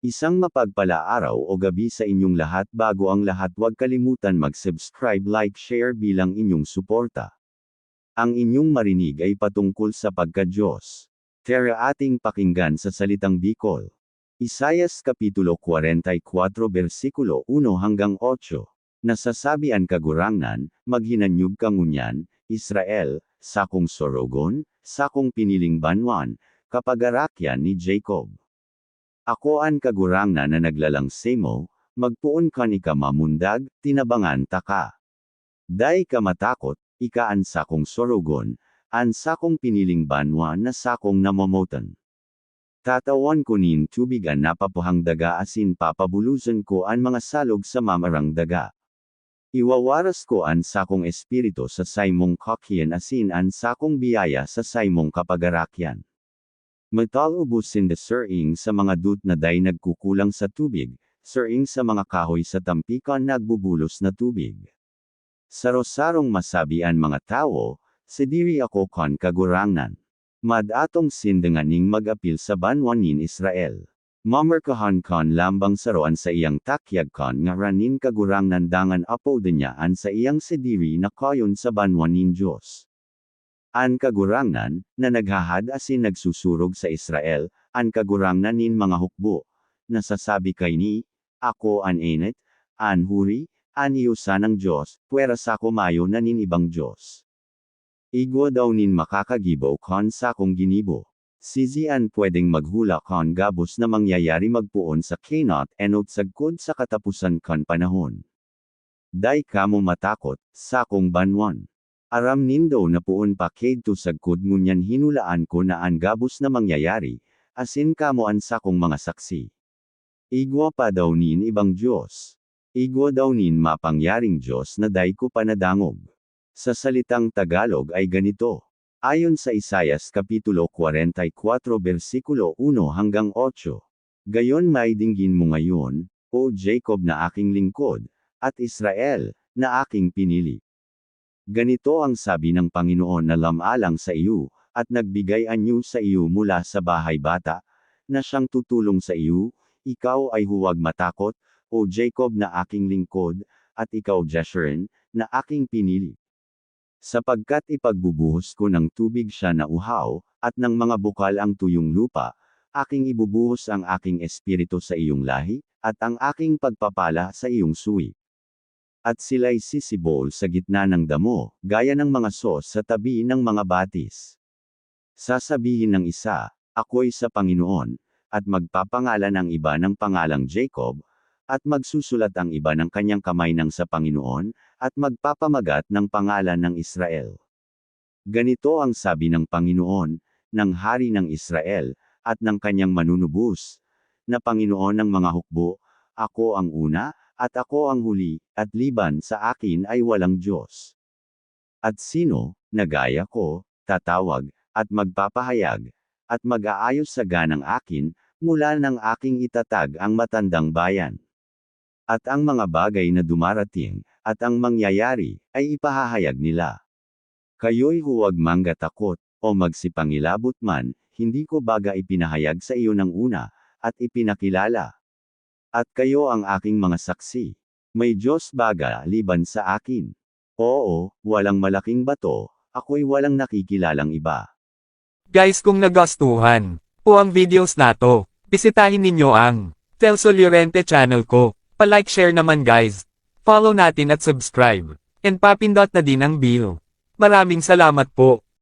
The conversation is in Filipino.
Isang mapagpala araw o gabi sa inyong lahat bago ang lahat huwag kalimutan mag-subscribe like share bilang inyong suporta. Ang inyong marinig ay patungkol sa pagka-Diyos. Tara ating pakinggan sa salitang Bicol. Isayas Kapitulo 44 versikulo 1 hanggang 8. Nasasabi ang kagurangnan, maghinanyog ka ngunyan, Israel, sakong sorogon, sakong piniling banwan, kapagarakyan ni Jacob. Ako an kagurangnan na naglalang semo, magpuon ka ni ka mamundag, tinabangan ta ka. Day ka matakot, ika an sakong sorogon, an sakong piniling banwa na sakong namamotan. Tatawan ko nin tubig an napapuhang daga asin papabulusan ko an mga salog sa mamarang daga. Iwawaras ko an sakong espiritu sa saymong kakyan asin an sakong biyaya sa saymong kapagarakyan. Metal ubusin de sering sa mga dut na day nagkukulang sa tubig, sering sa mga kahoy sa tampikan nagbubulos na tubig. Sarosarong masabian mga tao, sediri ako kon kagurangnan. Madatong sindenganing mag-apil sa banwanin Israel. Mamarkahan kon lambang saroan sa iyang takyag kon nga ranin kagurangnan dangan apo niya sa iyang sediri na kayon sa banwanin Diyos. An kagurangnan, na naghahad asin nagsusurog sa Israel, an kagurangnan nin mga hukbo, nasasabi kay ni, ako an enet, an huri, an iyusa ng Diyos, puwera sa kumayo na nin ibang Diyos. Igwa daw nin makakagibo kon sa kong ginibo. Sizian pwedeng maghula kon gabos na mangyayari magpuon sa Kenot enot sagkod sa katapusan kon panahon. Day kamo matakot, sakong banwan. Aram nindo na puon pa to sagkod ngunyan hinulaan ko na ang gabos na mangyayari, asin kamo an sakong mga saksi. Igwa pa daw nin ibang Diyos. Igwa daw nin mapangyaring Diyos na day ko panadangog. Sa salitang Tagalog ay ganito. Ayon sa Isayas Kapitulo 44 versikulo 1 hanggang 8. Gayon may dinggin mo ngayon, O Jacob na aking lingkod, at Israel, na aking pinili. Ganito ang sabi ng Panginoon na lamalang sa iyo, at nagbigay anyo sa iyo mula sa bahay bata, na siyang tutulong sa iyo, ikaw ay huwag matakot, O Jacob na aking lingkod, at ikaw Jeshurun, na aking pinili. Sapagkat ipagbubuhos ko ng tubig siya na uhaw, at ng mga bukal ang tuyong lupa, aking ibubuhos ang aking espiritu sa iyong lahi, at ang aking pagpapala sa iyong suwi. At sila'y sisibol sa gitna ng damo, gaya ng mga sos sa tabi ng mga batis. Sasabihin ng isa, ako'y sa Panginoon, at magpapangalan ang iba ng pangalang Jacob, at magsusulat ang iba ng kanyang kamay ng sa Panginoon, at magpapamagat ng pangalan ng Israel. Ganito ang sabi ng Panginoon, ng Hari ng Israel, at ng kanyang manunubos, na Panginoon ng mga hukbo, ako ang una, at ako ang huli, at liban sa akin ay walang Diyos. At sino, nagaya ko, tatawag, at magpapahayag, at mag-aayos sa ganang akin, mula ng aking itatag ang matandang bayan. At ang mga bagay na dumarating, at ang mangyayari, ay ipahahayag nila. Kayo'y huwag manggatakot, o magsipangilabot man, hindi ko baga ipinahayag sa iyo ng una, at ipinakilala. At kayo ang aking mga saksi. May Diyos baga liban sa akin. Oo, walang malaking bato, ako'y walang nakikilalang iba. Guys kung nagustuhan po ang videos nato, bisitahin ninyo ang Telso Llorente channel ko. Pa-like share naman guys. Follow natin at subscribe. And papindot na din ang bell. Maraming salamat po.